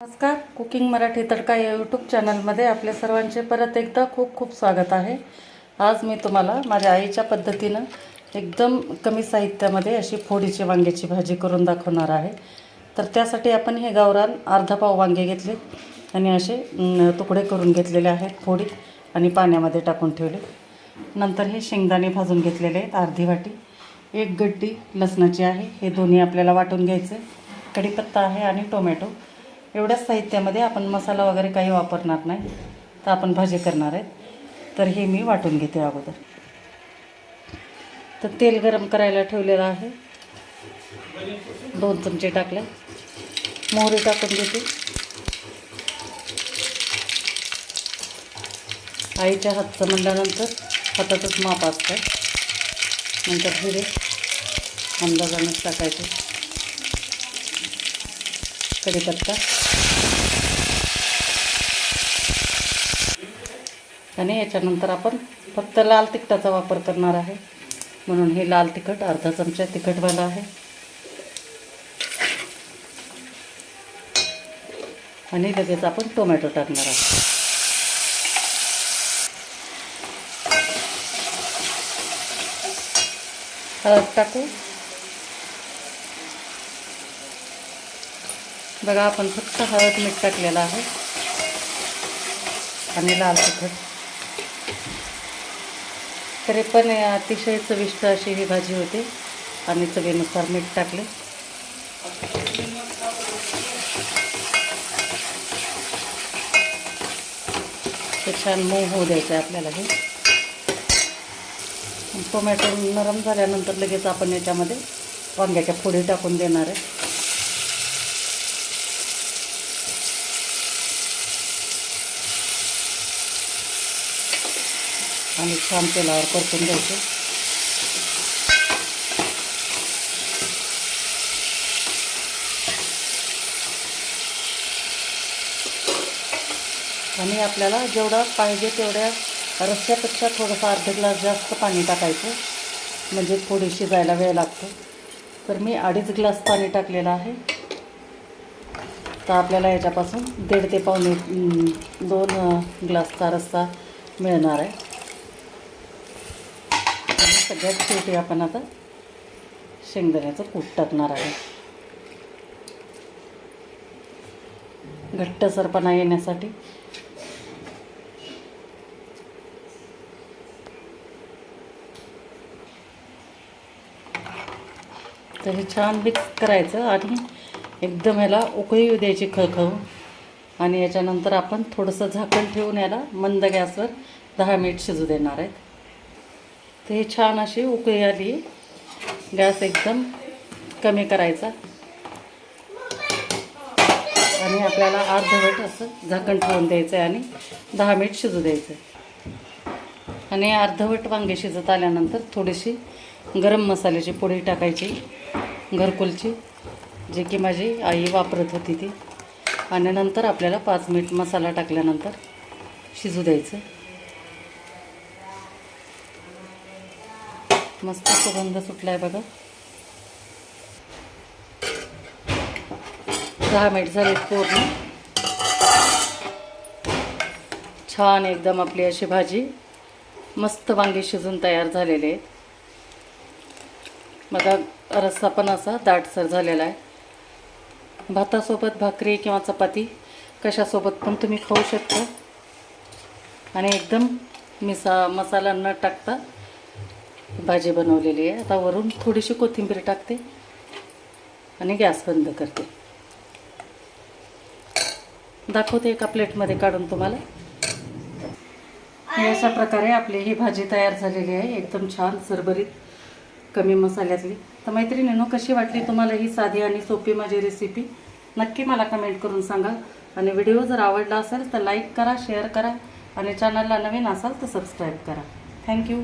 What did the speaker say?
नमस्कार कुकिंग मराठी तडका या यूट्यूब चॅनलमध्ये आपल्या सर्वांचे परत एकदा खूप खूप स्वागत आहे. आज मी तुम्हाला माझ्या आईच्या पद्धतीनं एकदम कमी साहित्यामध्ये अशी फोडीची वांग्याची भाजी करून दाखवणार आहे. तर त्यासाठी आपण हे गावरान अर्धा पाव वांगे घेतले आणि असे तुकडे करून घेतलेले आहेत फोडी आणि पाण्यामध्ये टाकून ठेवले. नंतर हे शेंगदाणे भाजून घेतलेले आहेत अर्धी वाटी एक गड्डी लसणाची आहे. हे दोन्ही आपल्याला वाटून घ्यायचे. कढीपत्ता आहे आणि टोमॅटो. एवढ्याच साहित्यामध्ये आपण मसाला वगैरे काही वापरणार नाही. तर आपण भाजी करणार आहेत. तर हे मी वाटून घेते अगोदर. तर तेल गरम करायला ठेवलेलं आहे. दोन चमचे टाकले. मोहरी टाकून घेते. आईच्या हातचं म्हणल्यानंतर हातातच माप असतं. नंतर हिरे अंदाजानेच टाकायचे. कढीपत्ता. आणि याच्यानंतर आपण फक्त लाल तिखटाचा वापर करणार आहे. म्हणून हे लाल तिखट अर्धा चमचा तिखटवाला आहे. आणि लगेच आपण टोमॅटो टाकणार आहोत. हळद टाकू. बघा आपण फक्त हळद मीठ टाकलेलं आहे. आणि लाल तिखट. तरी पण अतिशय चविष्ट अशी ही भाजी होते. आणि चवीनुसार मीठ टाकले. ते छान मऊ होऊ द्यायचं आहे आपल्याला हे. टोमॅटो नरम झाल्यानंतर लगेच आपण याच्यामध्ये वांग्याच्या फोडी टाकून देणार आहे. आणि छान तेलावर परतून घ्यायचं. आणि आपल्याला जेवढा पाहिजे तेवढ्या रस्स्यापेक्षा थोडंसं अर्धे ग्लास जास्त पाणी टाकायचं. म्हणजे थोडी शिजायला वेळ लागतो. तर मी अडीच ग्लास पाणी टाकलेलं आहे. तर आपल्याला याच्यापासून दीड ते पावणे दोन ग्लासचा रस्सा मिळणार आहे. आणि सगळ्यात शेवटी आपण आता शेंगदाण्याचं कूट टाकणार आहे. घट्टसरपणा येण्यासाठी. तर हे छान मिक्स करायचं आणि एकदम ह्याला उकळी येऊ द्यायची खळखळून आणि याच्यानंतर आपण थोडंसं झाकण ठेवून याला मंद गॅसवर दहा मिनिट शिजू देणार आहेत. तर हे छान अशी उकळी आली. गॅस एकदम कमी करायचा. आणि आपल्याला अर्धवट असं झाकण ठेवून द्यायचं आहे आणि दहा मिनिट शिजू द्यायचं आहे आणि अर्धवट वांगे शिजत आल्यानंतर थोडीशी गरम मसाल्याची पोळी टाकायची घरकुलची जे की माझी आई वापरत होती ती. आणि नंतर आपल्याला पाच मिनिट मसाला टाकल्यानंतर शिजू द्यायचं. मस्त सुगंध सुटला आहे बघा. दहा मिनिट झाले पूर्ण. छान एकदम आपली अशी भाजी. मस्त वांगी शिजून तयार झालेले आहेत. बघा रस्सा पण असा दाटसर झालेला आहे. भातासोबत भाकरी किंवा चपाती कशासोबत पण तुम्ही खाऊ शकता. आणि एकदम मिसा मसाला न टाकता भाजी बनवलेली आहे. आता वरून थोडीशी कोथिंबीर टाकते आणि गॅस बंद करते. दाखवते एका प्लेटमध्ये काढून तुम्हाला. हे अशा प्रकारे आपली ही भाजी तयार झालेली आहे. एकदम छान सरभरीत कमी मसाल्यातली. तर मैत्रिणीनो कशी वाटली तुम्हाला ही साधी आणि सोपी माझी रेसिपी नक्की मला कमेंट करून सांगा. आणि व्हिडिओ जर आवडला असेल तर लाईक करा शेअर करा. आणि चॅनलला नवीन असाल तर सबस्क्राईब करा. थँक्यू